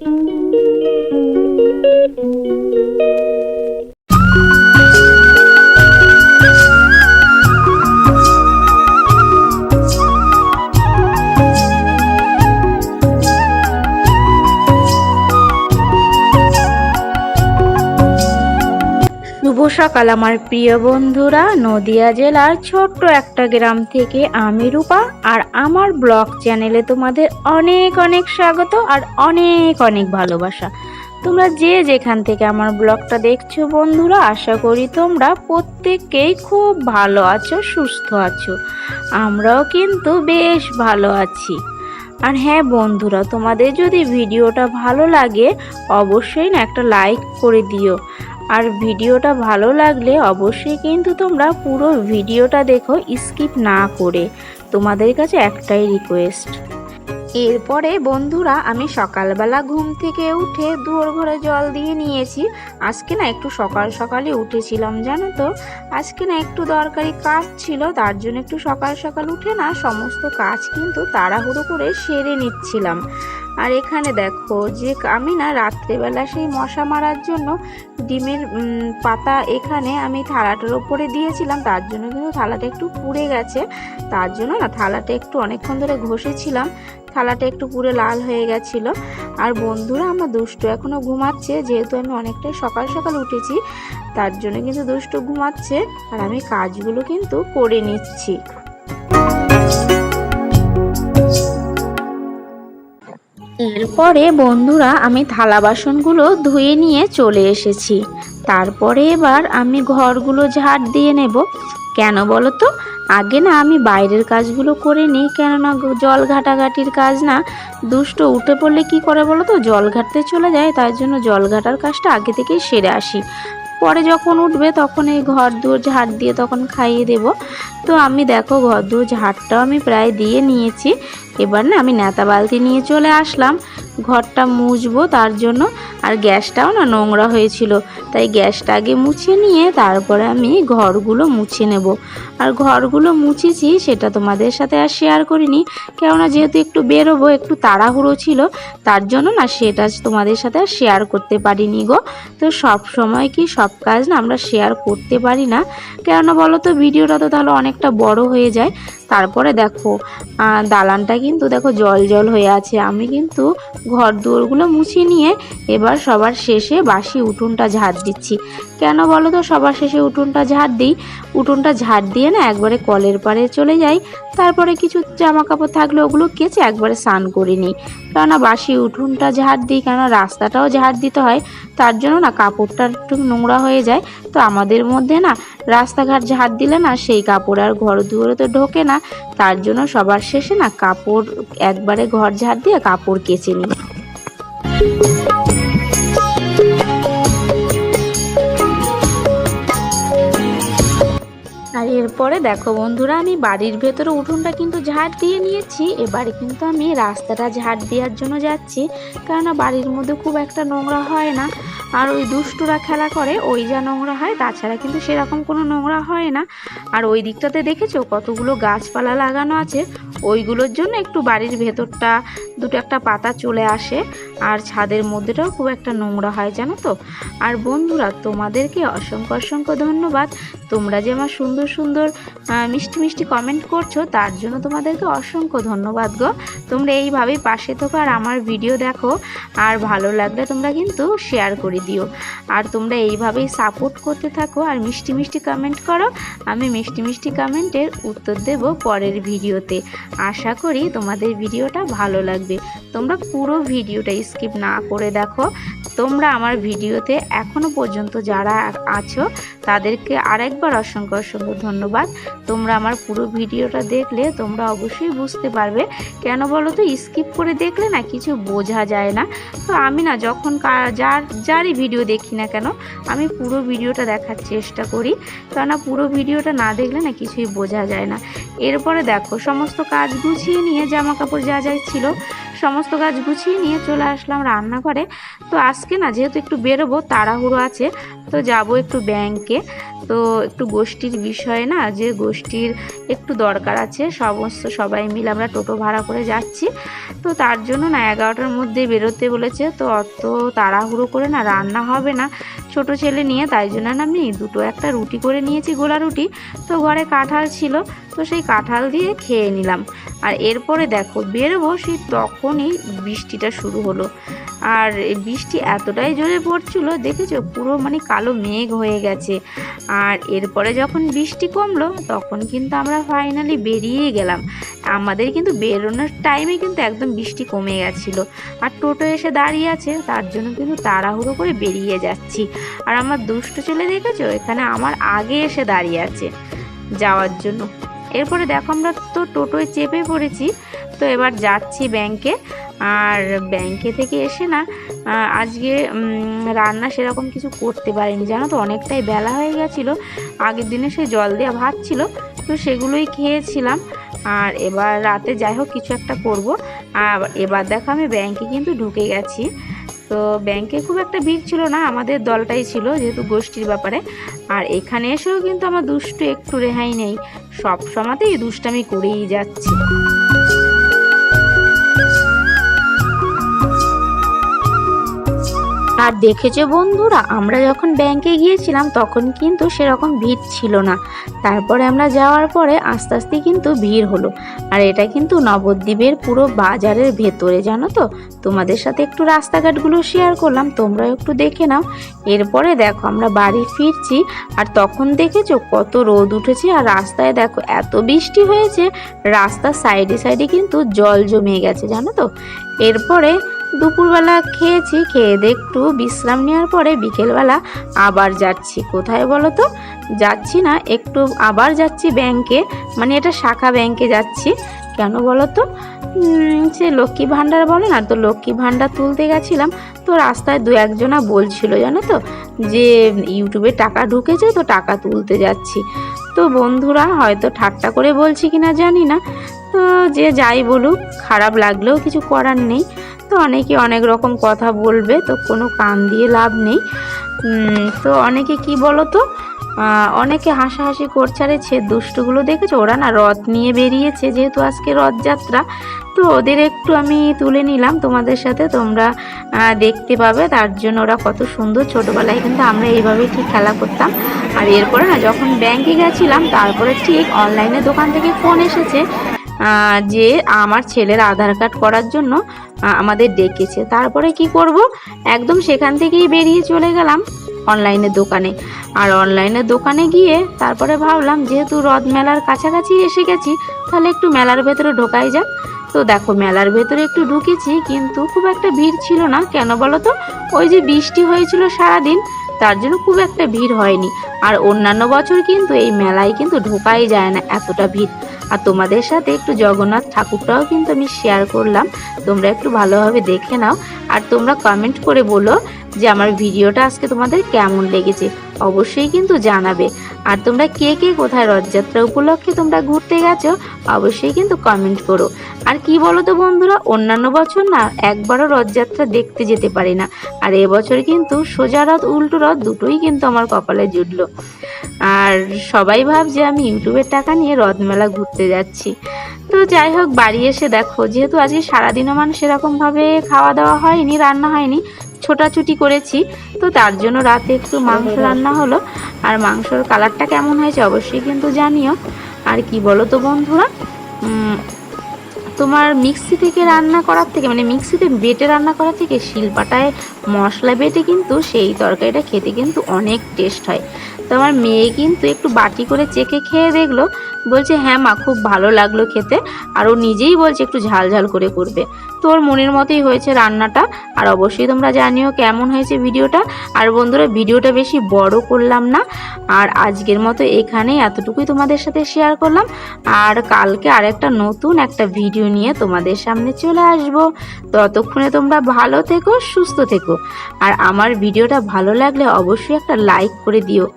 Música শুভ সকাল আমার প্রিয় বন্ধুরা। নদিয়া জেলার ছোট্ট একটা গ্রাম থেকে আমি রূপা আর আমার ব্লগ চ্যানেলে তোমাদের অনেক অনেক স্বাগত আর অনেক অনেক ভালোবাসা। তোমরা যে যেখান থেকে আমার ব্লগটা দেখছ বন্ধুরা, আশা করি তোমরা প্রত্যেককেই খুব ভালো আছো, সুস্থ আছো। আমরাও কিন্তু বেশ ভালো আছি। আর হ্যাঁ বন্ধুরা, তোমাদের যদি ভিডিওটা ভালো লাগে, অবশ্যই না একটা লাইক করে দিও। আর ভিডিওটা ভালো লাগলে অবশ্যই কিন্তু তোমরা পুরো ভিডিওটা দেখো, স্কিপ না করে। তোমাদের কাছে একটাই রিকোয়েস্ট এরপরে বন্ধুরা, আমি সকালবেলা ঘুম থেকে উঠে দুয়ার ঘরে জল দিয়ে নিয়েছি। আজকে না একটু সকাল সকালে উঠেছিলাম, জানো তো? আজকে না একটু দরকারি কাজ ছিল, তার জন্য একটু সকাল সকাল উঠে না সমস্ত কাজ কিন্তু তাড়াহুড়ো করে সেরে নিচ্ছিলাম। আর এখানে দেখো যে আমি না রাত্রেবেলা সেই মশা মারার জন্য ডিমের পাতা এখানে আমি থালাটার ওপরে দিয়েছিলাম, তার জন্য কিন্তু থালাটা একটু পুড়ে গেছে। তার জন্য না থালাটা একটু অনেকক্ষণ ধরে ঘষেছিলাম, থালাটা একটু পুরো লাল হয়ে গেছিল। আর বন্ধুরা, আমার দুষ্টু এখনও ঘুমাচ্ছে, যেহেতু আমি অনেকটাই সকাল সকাল উঠেছি, তার জন্য কিন্তু দুষ্টু ঘুমাচ্ছে। আর আমি কাজগুলো কিন্তু করে নিচ্ছি। এরপরে বন্ধুরা আমি থালা বাসনগুলো ধুয়ে নিয়ে চলে এসেছি। তারপরে এবার আমি ঘরগুলো ঝাড় দিয়ে নেব। কেন বলো তো? আগে না আমি বাইরের কাজগুলো করে নিই, কেননা জল ঘাটাঘাটির কাজ না। দুষ্ট উঠে পড়লে কি করে বলো তো? জল ঘাটতে চলে যায় তার জন্য জল ঘাটার কাজটা আগে থেকেই সেরে আসি। পরে যখন উঠবে তখন এই ঘর দুয়ার ঝাড় দিয়ে তখন খাইয়ে দেব। তো আমি দেখো ঘর দুয়ার ঝাড়টাও আমি প্রায় দিয়ে নিয়েছি। এবার না আমি নেতা বালতি নিয়ে চলে আসলাম। ঘরটা মুছবো তার জন্য। আর গ্যাসটাও না নোংরা হয়েছিল। তাই গ্যাসটা আগে মুছে নিয়ে তারপরে আমি ঘরগুলো মুছে নেব। আর ঘরগুলো মুছেছি সেটা তোমাদের সাথে আর শেয়ার করিনি। কেননা যেহেতু একটু বেরোবো, একটু তাড়াহুড়ো ছিল, তার জন্য না সেটা তোমাদের সাথে আর শেয়ার করতে পারিনি গো। তো সব সময় কি সব কাজ না আমরা শেয়ার করতে পারি না? কেননা বলো তো, ভিডিওটা তো তাহলে অনেকটা বড় হয়ে যায়। তারপরে দেখো দালানটা কিন্তু দেখো জল জল হয়ে আছে। আমি কিন্তু ঘর দুয়ারগুলো মুছে নিয়ে এবার সবার শেষে বাসি উঠোনটা ঝাড় দিচ্ছি। কেন বলো তো? সবার শেষে উঠোনটা ঝাড় দিই। উঠোনটা ঝাড় দিয়ে না একবারে কলের পাড়ে চলে যাই। তারপরে কিছু জামা কাপড় থাকলে ওগুলো কেচে একবারে স্নান করে নিই। কেননা বাসি উঠোনটা ঝাড় দিই, কেননা রাস্তাটাও ঝাড় দিতে হয়, তার জন্য না কাপড়টা একটু নোংরা হয়ে যায়। তো আমাদের মধ্যে না রাস্তাঘাট ঝাড় দিলে না সেই কাপড় আর ঘর দুয়ারে তো ঢোকে না, তার জন্য সবার শেষে না কাপড় একবারে ঘর ঝাড় দিয়ে কাপড় কেচে নিই। এরপরে দেখো বন্ধুরা, আমি বাড়ির ভেতরে উঠোনটা কিন্তু ঝাড় দিয়ে নিয়েছি। এবারে কিন্তু আমি রাস্তাটা ঝাড় দেওয়ার জন্য যাচ্ছি। কেননা বাড়ির মধ্যে খুব একটা নোংরা হয় না। আর ওই দুষ্টুরা খেলা করে, ওই যা নোংরা হয়, তাছাড়া কিন্তু সেরকম কোনো নোংরা হয় না। আর ওই দিকটাতে দেখেছ কতগুলো গাছপালা লাগানো আছে? ওইগুলোর জন্য একটু বাড়ির ভেতরটা, দুটো একটা পাতা চলে আসে। আর ছাদের মধ্যেটাও খুব একটা নোংরা হয়, জানো তো? আর বন্ধুরা, তোমাদেরকে অসংখ্য অসংখ্য ধন্যবাদ। তোমরা যে আমার সুন্দর সুন্দর আহ, মিষ্টি মিষ্টি কমেন্ট করছ তার জন্য তোমাদেরকে অসংখ্য ধন্যবাদ গো। তোমরা এইভাবেই পাশে থাকো আর আমার ভিডিও দেখো আর ভালো লাগলে তোমরা কিন্তু শেয়ার করে দিও। আর তোমরা এইভাবেই সাপোর্ট করতে থাকো আর মিষ্টি মিষ্টি কমেন্ট করো আমি মিষ্টি মিষ্টি কমেন্টের উত্তর দেব পরের ভিডিওতে আশা করি তোমাদের ভিডিওটা ভালো লাগবে। তোমরা পুরো ভিডিওটা স্কিপ না করে দেখো। তোমরা আমার ভিডিওতে এখনও পর্যন্ত যারা আছো তাদেরকে আরেকবার অসংখ্য অসংখ্য ধন্যবাদ। তোমরা আমার পুরো ভিডিওটা দেখলে তোমরা অবশ্যই বুঝতে পারবে। কেন বলো তো স্কিপ করে দেখলে না কিছু বোঝা যায় না। তো আমি না যখন যার, যারই ভিডিও দেখি না কেন, আমি পুরো ভিডিওটা দেখার চেষ্টা করি। কেননা পুরো ভিডিওটা না দেখলে না কিছুই বোঝা যায় না। এরপরে দেখো, সমস্ত কাজ গুছিয়ে নিয়ে জামা কাপড় যা যা ছিল সমস্ত কাজ গুছিয়ে নিয়ে চলে আসলাম রান্নাঘরে। তো আজকে না যেহেতু একটু বেরোবো, তাড়াহুড়ো আছে, তো যাব একটু ব্যাংকে তো একটু গোষ্ঠীর বিষয় না, যে গোষ্ঠীর একটু দরকার আছে, সমস্ত সবাই মিলে আমরা টোটো ভাড়া করে যাচ্ছি। তো তার জন্য না এগারোটার মধ্যে বেরোতে বলেছে, তো অত তাড়াহুড়ো করে না রান্না হবে না। ছোট ছেলে নিয়ে, তাই জন্য আমি দুটো একটা রুটি করে নিয়েছি, গোলা রুটি। তো ঘরে কাঁঠাল ছিল, তো সেই কাঁঠাল দিয়ে খেয়ে নিলাম। আর এরপরে দেখো, বেরোবো, সেই তখনই বৃষ্টিটা শুরু হলো। আর বৃষ্টি এতটাই জোরে পড়ছিল, দেখেছ? পুরো মানে কালো মেঘ হয়ে গেছে। আর এরপরে যখন বৃষ্টি কমলো, তখন কিন্তু আমরা ফাইনালি বেরিয়ে গেলাম। আমাদের কিন্তু বেরোনোর টাইমে কিন্তু একদম বৃষ্টি কমে গেছিল। আর টোটো এসে দাঁড়িয়ে আছে, তার জন্য কিন্তু তাড়াহুড়ো করে বেরিয়ে যাচ্ছি। আর আমার দুষ্ট ছেলে দেখেছ? এখানে আমার আগে এসে দাঁড়িয়ে আছে যাওয়ার জন্য। এরপরে দেখো, আমরা তো টোটোয় চেপে পড়েছি। তো এবার যাচ্ছি ব্যাংকে আর ব্যাংকে থেকে এসে না আজকে রান্না সেরকম কিছু করতে পারিনি। জানো তো, অনেকটাই বেলা হয়ে গেছিল। আগের দিনে সে জল দেওয়া ভাত ছিল, তো সেগুলোই খেয়েছিলাম। আর এবার রাতে যাই হোক, কিছু একটা করব। আর এবার দেখো, আমি ব্যাংকে কিন্তু ঢুকে গেছি। তো ব্যাংকে খুব একটা ভিড় ছিল না, আমাদের দলটাই ছিল, যেহেতু গোষ্ঠীর ব্যাপারে। আর এখানে এসেও কিন্তু আমার দুষ্টু একটু রেহাই নেই। সব সময়তেই দুষ্টামি করেই যাচ্ছি। আর দেখেছ বন্ধুরা, আমরা যখন ব্যাংকে গিয়েছিলাম তখন কিন্তু সেরকম ভিড় ছিল না। তারপরে আমরা যাওয়ার পরে আস্তে আস্তে কিন্তু ভিড় হলো। আর এটা কিন্তু নবদ্বীপের পুরো বাজারের ভেতরে, জানো তো? তোমাদের সাথে একটু রাস্তাঘাটগুলো শেয়ার করলাম, তোমরাও একটু দেখে নাও। এরপরে দেখো, আমরা বাড়ি ফিরছি আর তখন দেখেছ কত রোদ উঠেছে আর রাস্তায় দেখো এত বৃষ্টি হয়েছে, রাস্তার সাইডে সাইডে কিন্তু জল জমে গেছে, জানো তো? এরপরে দুপুরবেলা খেয়েছি, খেয়ে দিয়ে একটু বিশ্রাম নেওয়ার পরে বিকেলবেলা আবার যাচ্ছি। কোথায় বলো তো? যাচ্ছি না, একটু আবার যাচ্ছি ব্যাংকে। মানে এটা শাখা ব্যাংকে যাচ্ছি। কেন বলো তো? সে লক্ষ্মী ভাণ্ডার বলে না তো, লক্ষ্মী ভাণ্ডার তুলতে গেছিলাম। তো রাস্তায় দু একজনা বলছিল, জানো তো, যে ইউটিউবে টাকা ঢুকেছে তো টাকা তুলতে যাচ্ছি। তো বন্ধুরা হয়তো ঠাট্টা করে বলছি কিনা জানি না। তো যে যাই বলুক, খারাপ লাগলেও কিছু করার নেই। তো অনেকে অনেক রকম কথা বলবে, তো কোনো কান দিয়ে লাভ নেই। তো অনেকে কি বলো তো অনেকে হাসাহাসি করছে, আরে ছে, দুষ্টুগুলো দেখেছ? ওরা না রথ নিয়ে বেরিয়েছে, যেহেতু আজকে রথযাত্রা, তো ওদের একটু আমি তুলে নিলাম তোমাদের সাথে, তোমরা দেখতে পাবে, তার জন্য ওরা কত সুন্দর ছোটোবেলায় কিন্তু আমরা এইভাবেই ঠিক খেলা করতাম। আর এরপরে না যখন ব্যাংকে গেছিলাম, তারপরে ঠিক অনলাইনে দোকান থেকে ফোন এসেছে যে আমার ছেলের আধার কার্ড করার জন্য আমাদের ডেকেছে। তারপরে কি করব? একদম সেখান থেকেই বেরিয়ে চলে গেলাম অনলাইনের দোকানে। আর অনলাইনের দোকানে গিয়ে তারপরে ভাবলাম, যেহেতু রথ মেলার কাছাকাছি এসে গেছি, তাহলে একটু মেলার ভেতরে ঢোকাই যাক। তো দেখো, মেলার ভেতরে একটু ঢুকেছি, কিন্তু খুব একটা ভিড় ছিল না। কেন বলো তো? ওই যে বৃষ্টি হয়েছিল সারাদিন, তার জন্য খুব একটা ভিড় হয়নি। আর অন্যান্য বছর কিন্তু এই মেলায় কিন্তু ঢোকাই যায় না, এতটা ভিড়। আর তোমাদের সাথে একটু জগন্নাথ ঠাকুরটাও কিন্তু আমি শেয়ার করলাম। তোমরা একটু ভালোভাবে দেখে নাও। আর তোমরা কমেন্ট করে বলো যে আমার ভিডিওটা আজকে তোমাদের কেমন লেগেছে। অবশ্যই কিন্তু জানাবে। আর তোমরা কে কে কোথায় রথযাত্রা উপলক্ষে তোমরা ঘুরতে গেছো, অবশ্যই কিন্তু কমেন্ট করো। আর কি বলো তো বন্ধুরা, অন্যান্য বছর না একবারও রথযাত্রা দেখতে যেতে পারি না। আর এবছর কিন্তু সোজা রথ, উল্টো রথ দুটোই কিন্তু আমার কপালে জুটলো। আর সবাই ভাবছে আমি ইউটিউবের টাকা নিয়ে রথমেলা ঘুরতে যাচ্ছি। তো যাই হোক, বাড়ি এসে দেখো, যেহেতু আজকে সারাদিনও মানুষ এরকমভাবে খাওয়া দাওয়া হয়নি, রান্না হয়নি ছোটাছুটি করেছি। তো তার জন্য রাতে একটু মাংস রান্না হলো। আর মাংসর কালারটা কেমন হয়েছে অবশ্যই কিন্তু জানিও। আর কি বলো তো বন্ধুরা তোমার মিক্সি থেকে রান্না করার থেকে মানে মিক্সিতে বেটে রান্না করার থেকে শিলপাটায় মশলা বেটে কিন্তু সেই তরকারিটা খেতে কিন্তু অনেক টেস্ট হয়। তো আমার মেয়ে কিন্তু একটু বাটি করে চেকে খেয়ে দেখল। বলছে হ্যাঁ মা, খুব ভালো লাগল খেতে। আর ও নিজেই বলছে, একটু ঝাল ঝাল করে করবে। তো ওর মনের মতোই হয়েছে রান্নাটা। আর অবশ্যই তোমরা জানিও কেমন হয়েছে ভিডিওটা। আর বন্ধুরা, ভিডিওটা বেশি বড় করলাম না। আর আজকের মতো এখানেই এতটুকুই তোমাদের সাথে শেয়ার করলাম। আর কালকে আরেকটা নতুন একটা ভিডিও নিয়ে তোমাদের সামনে চলে আসব। ততক্ষণে তোমরা ভালো থেকো, সুস্থ থেকো। আর আমার ভিডিওটা ভালো লাগলে অবশ্যই একটা লাইক করে দিও।